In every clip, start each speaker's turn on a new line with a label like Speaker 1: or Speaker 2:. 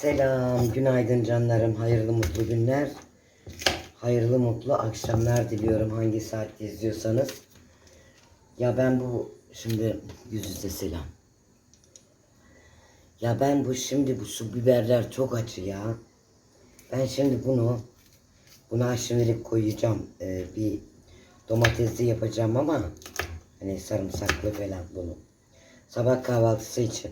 Speaker 1: Selam, günaydın canlarım. Hayırlı mutlu günler. Hayırlı mutlu akşamlar diliyorum hangi saatte izliyorsanız. Ya ben bu şimdi yüz yüze selam. Ya ben bu şimdi bu su biberler çok acı ya. Ben şimdi bunu buna şimdilik koyacağım. Ee, bir domatesli yapacağım ama hani sarımsaklı falan bunu. Sabah kahvaltısı için.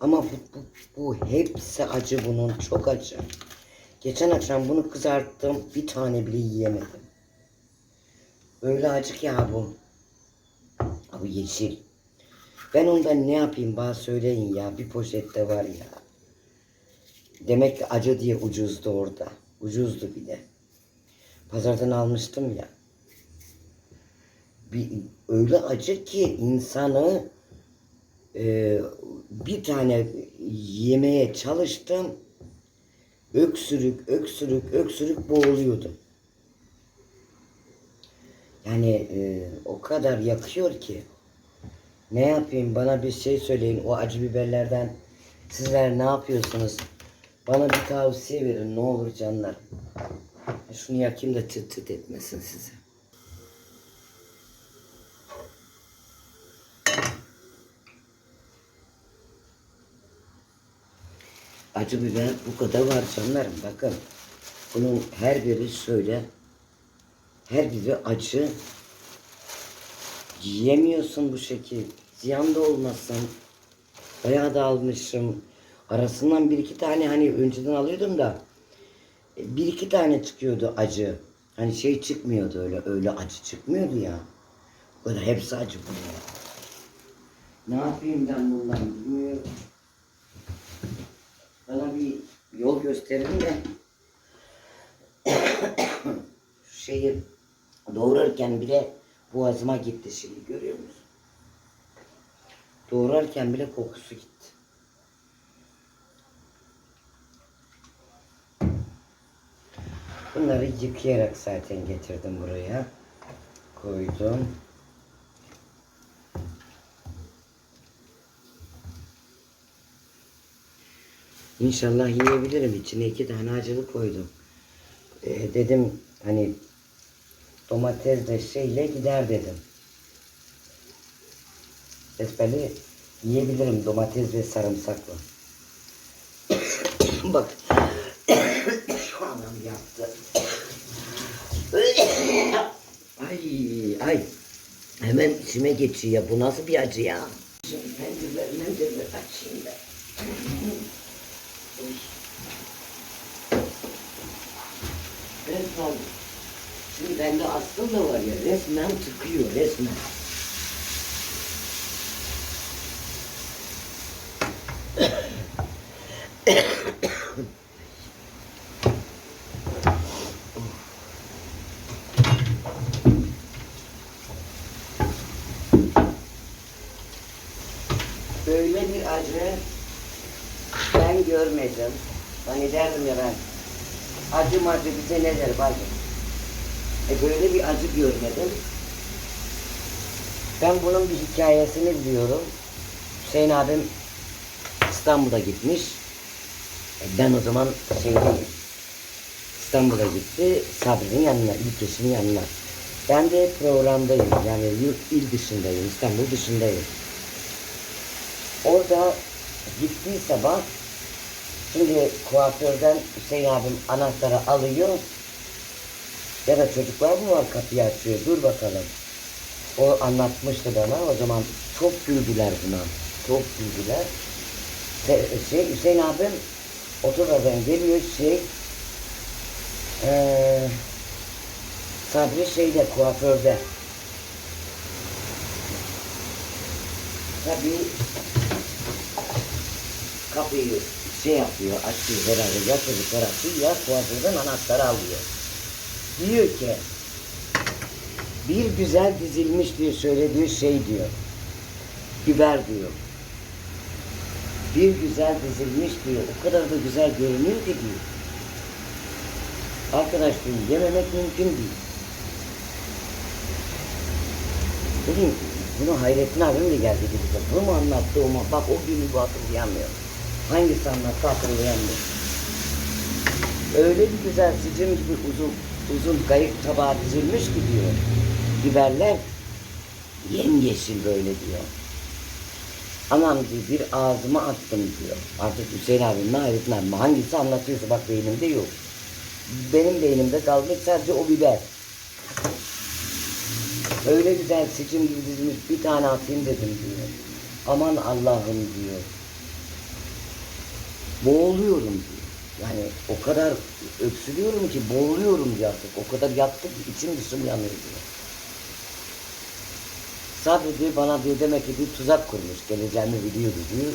Speaker 1: Ama bu, bu, bu hepsi acı bunun. Çok acı. Geçen akşam bunu kızarttım. Bir tane bile yiyemedim. Öyle acı ki ya bu. Bu yeşil. Ben ondan ne yapayım bana söyleyin ya. Bir poşette var ya. Demek ki acı diye ucuzdu orada. Ucuzdu bir de. Pazardan almıştım ya. Bir, öyle acı ki insanı e, bir tane yemeye çalıştım. Öksürük, öksürük, öksürük boğuluyordum. Yani e, o kadar yakıyor ki. Ne yapayım bana bir şey söyleyin o acı biberlerden sizler ne yapıyorsunuz? Bana bir tavsiye verin ne olur canlar. Şunu yakayım da tıt tıt etmesin size. Acı biber bu kadar var canlarım bakın. Bunun her biri şöyle. Her biri acı. Yiyemiyorsun bu şekil. Ziyan da olmasın. Bayağı da almışım. Arasından bir iki tane hani önceden alıyordum da e, bir iki tane çıkıyordu acı. Hani şey çıkmıyordu öyle öyle acı çıkmıyordu ya. O kadar hepsi acı bunlar. Ne yapayım ben bundan bilmiyorum. Bana bir yol gösterin de şeyi doğrarken bile boğazıma gitti şimdi görüyor musun? Doğrarken bile kokusu gitti. Bunları yıkayarak zaten getirdim buraya. Koydum. İnşallah yiyebilirim. İçine iki tane acılı koydum. Ee, dedim hani domates de şeyle gider dedim. Besbelli yiyebilirim domates ve sarımsakla. Bak. Anam yaptı. ay ay. Hemen içime geçiyor. Bu nasıl bir acı ya? Şimdi pencereleri açayım da. Resmen. Şimdi bende astım da var ya resmen tıkıyor resmen. Böyle bir acı görmedim. Hani derdim ya ben acı macı bize ne der bacım? E böyle bir acı görmedim. Ben bunun bir hikayesini biliyorum. Hüseyin abim İstanbul'a gitmiş. E ben o zaman şeydeyim. İstanbul'a gitti. Sabri'nin yanına, ilk eşimin yanına. Ben de programdayım. Yani yurt il dışındayım. İstanbul dışındayım. Orada gittiği sabah Şimdi kuaförden Hüseyin abim anahtarı alıyor. Ya da çocuklar mı var kapıyı açıyor? Dur bakalım. O anlatmıştı bana. O zaman çok güldüler buna. Çok güldüler. Şey, Hüseyin abim otogardan geliyor şey eee Sabri şeyde kuaförde. Tabii kapıyı şey yapıyor, açıyor herhalde ya çocuklar açıyor ya kuaförden anahtarı alıyor. Diyor ki bir güzel dizilmiş diyor söylediği şey diyor. Biber diyor. Bir güzel dizilmiş diyor. O kadar da güzel görünüyor ki diyor. Arkadaş diyor yememek mümkün değil. Dedim bunu Hayrettin abim de geldi bize. Bunu mu anlattı o mu? Bak o günü bu hatırlayamıyorum. Hangisi anlattı hatırlayamıyorum. Öyle bir güzel sicim gibi uzun uzun kayık tabağı dizilmiş ki diyor. Biberler yemyeşil böyle diyor. Anam diyor bir ağzıma attım diyor. Artık Hüseyin abim mi Hayrettin abim hangisi anlatıyorsa bak beynimde yok. Benim beynimde kalmış sadece o biber. Öyle güzel sicim gibi dizilmiş bir tane atayım dedim diyor. Aman Allah'ım diyor. Boğuluyorum diyor. Yani o kadar öksürüyorum ki boğuluyorum diyor artık. O kadar yattı ki içim dışım yanıyor diyor. Sabri diyor bana diyor demek ki bir tuzak kurmuş geleceğimi biliyordu diyor.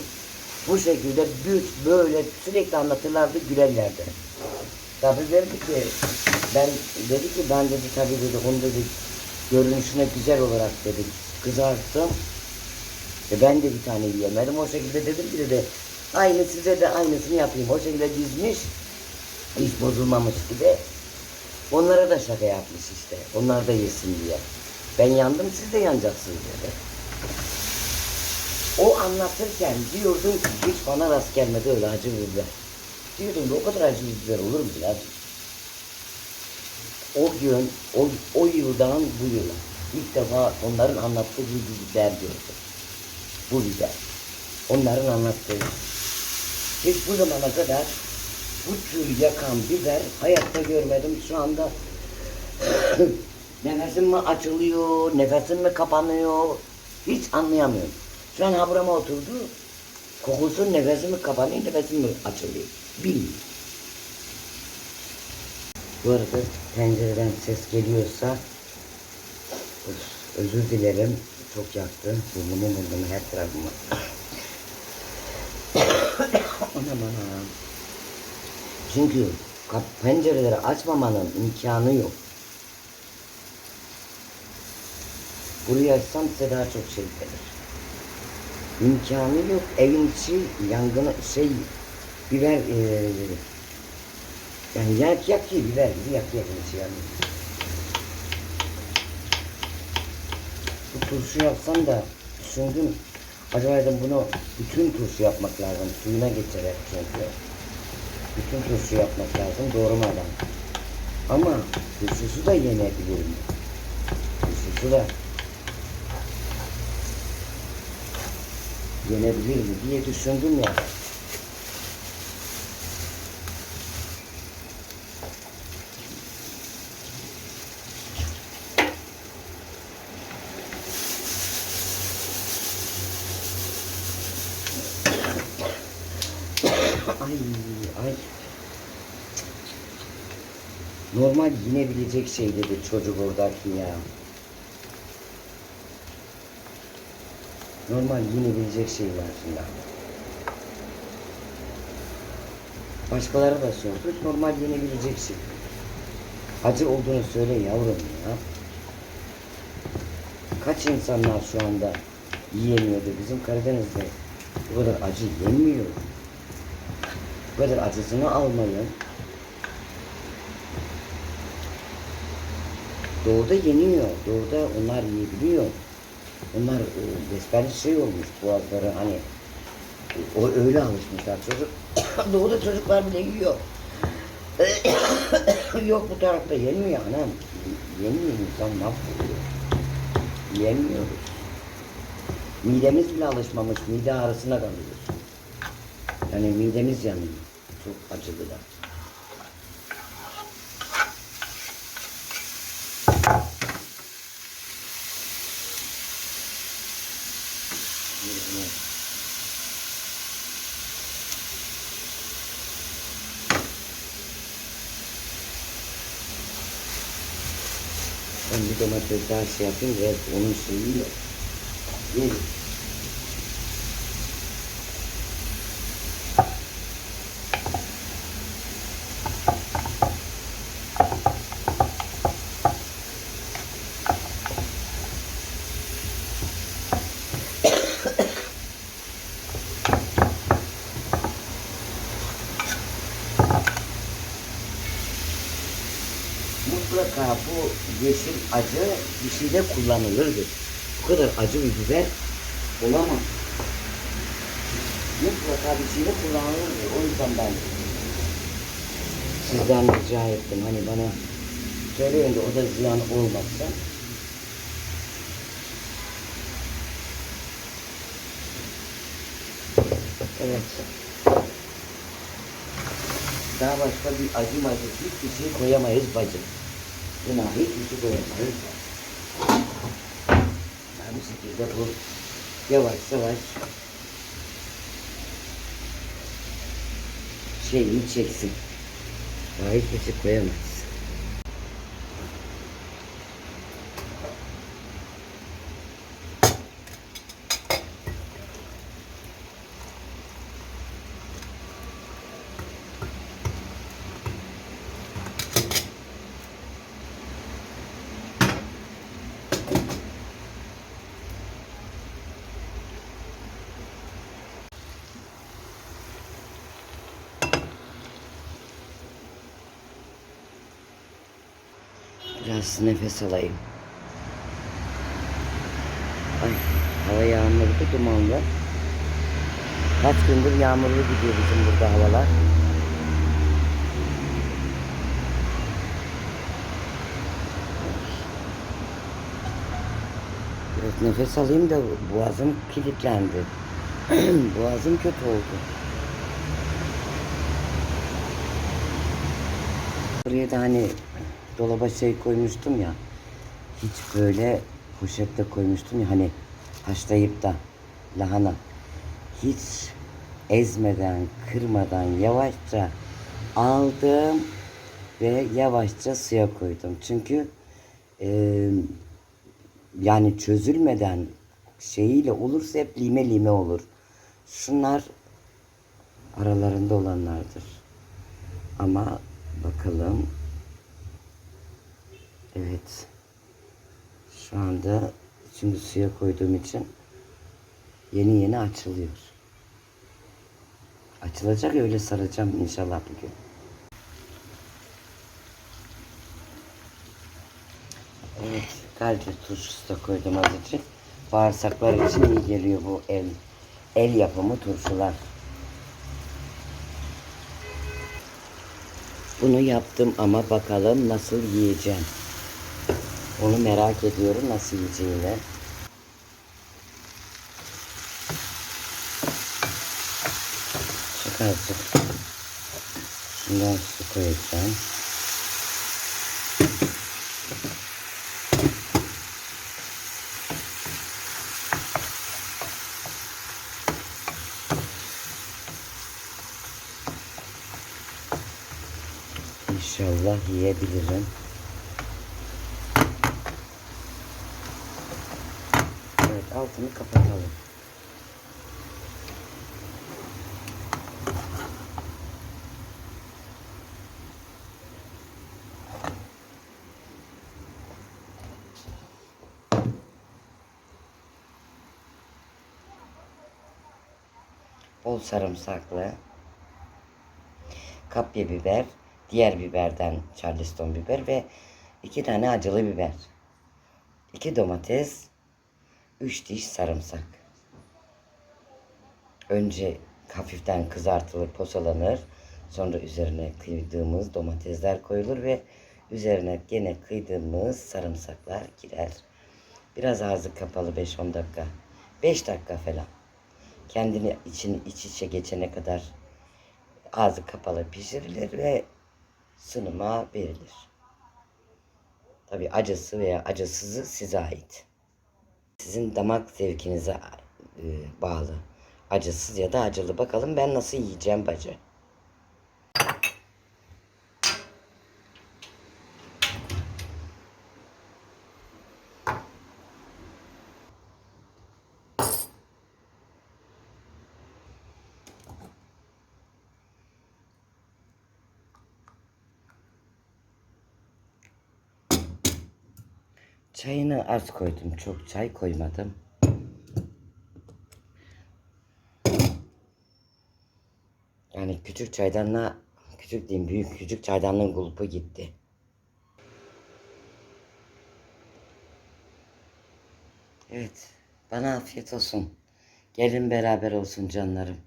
Speaker 1: Bu şekilde büyük böyle sürekli anlatırlardı gülerlerdi. Sabri dedi ki ben dedi ki ben dedi tabii dedi onu dedi görünüşüne güzel olarak dedi kızarttım. E ben de bir tane yiyemedim. O şekilde dedim ki dedi aynı size de aynısını yapayım. O şekilde dizmiş hiç bozulmamış gibi. Onlara da şaka yapmış işte. Onlar da yesin diye. Ben yandım siz de yanacaksınız dedi. O anlatırken diyordum ki hiç bana rast gelmedi öyle acı biber. Diyordum da o kadar acı biber olur mu ya? O gün, o, o yıldan bu yıla ilk defa onların anlattığı bir biber gördüm. Bu biber. Onların anlattığı. Hiç bu zamana kadar bu tür yakan biber hayatta görmedim. Şu anda nefesim mi açılıyor, nefesim mi kapanıyor hiç anlayamıyorum. Şu an haburama oturdu. Kokusu nefesim mi kapanıyor, nefesim mi açılıyor. Bilmiyorum. Bu arada pencereden ses geliyorsa özür dilerim. Çok yaktı. Burnumu burnumu her tarafımı. Anam anam. Çünkü kap pencereleri açmamanın imkanı yok. Burayı açsam size daha çok şey gelir. İmkanı yok. Evin içi yangını şey biber eee yani yak yak ki biber gibi yak yak içi yani. Bu turşu yapsam da düşündüm. Acaba dedim bunu bütün turşu yapmak lazım. Suyuna geçer çünkü. Bütün turşu yapmak lazım doğramadan. Ama turşusu da yenebilir mi? Turşusu da yenebilir mi diye düşündüm ya. Ay ay. Normal yinebilecek şey dedi çocuk oradaki ya. Normal yinebilecek şeyler filan. Başkaları da sordu. Normal yenebilecek şey. Acı olduğunu söyle yavrum ya. Kaç insanlar şu anda yiyemiyordu. Bizim Karadeniz'de bu kadar acı yenmiyor. Kadar acısını almayın. Doğuda yeniyor. Doğuda onlar yiyebiliyor. Onlar e, besbelli şey olmuş boğazları hani o öyle alışmışlar çocuk. Doğuda çocuklar bile yiyor. Yok bu tarafta yenmiyor anam. Yemiyor insan mahvoluyor. Yemiyoruz. Midemiz bile alışmamış. Mide ağrısına kalıyoruz. Yani midemiz yanıyor. Çok acılı da. Ben bir domates daha şey yapayım biraz onun yok. Yeşil acı bir şeyde kullanılırdı. Bu kadar acı bir biber olamaz. Mutlaka bir şeyde kullanılırdı. O yüzden ben Sizden rica ettim. Hani bana söyleyin de o da ziyan olmazsa. Evet. Daha başka bir acı macı hiçbir şey koyamayız bacım. Şey koyamayız. Ben bu şekilde bu yavaş yavaş şeyini çeksin. Daha hiçbir şey koyamayız. Biraz nefes alayım. Ay, hava yağmurlu, dumanlı. Kaç gündür yağmurlu gidiyor bizim burada havalar. Biraz nefes alayım da boğazım kilitlendi. boğazım kötü oldu. Buraya da hani dolaba şey koymuştum ya. Hiç böyle poşette koymuştum ya hani haşlayıp da lahana. Hiç ezmeden, kırmadan yavaşça aldım ve yavaşça suya koydum. Çünkü eee, yani çözülmeden şeyiyle olursa hep lime lime olur. Şunlar aralarında olanlardır. Ama bakalım. Evet. Şu anda şimdi suya koyduğum için yeni yeni açılıyor. Açılacak öyle saracağım inşallah bugün. Evet, kalci turşusu da koydum azıcık. Bağırsaklar için iyi geliyor bu el el yapımı turşular. Bunu yaptım ama bakalım nasıl yiyeceğim. Onu merak ediyorum nasıl yiyeceğimi. Çok azıcık. Şundan su koyacağım. İnşallah yiyebilirim. Evet altını kapatalım. Bol sarımsaklı kapya biber, diğer biberden charleston biber ve iki tane acılı biber. iki domates, üç diş sarımsak. Önce hafiften kızartılır, posalanır. Sonra üzerine kıydığımız domatesler koyulur ve üzerine gene kıydığımız sarımsaklar girer. Biraz ağzı kapalı 5-10 dakika. 5 dakika falan. Kendini için iç içe geçene kadar ağzı kapalı pişirilir ve sunuma verilir. Tabi acısı veya acısızı size ait. Sizin damak zevkinize e, bağlı. Acısız ya da acılı. Bakalım ben nasıl yiyeceğim bacı. Çayını az koydum. Çok çay koymadım. Yani küçük çaydanla küçük diyeyim büyük küçük çaydanlığın kulpu gitti. Evet. Bana afiyet olsun. Gelin beraber olsun canlarım.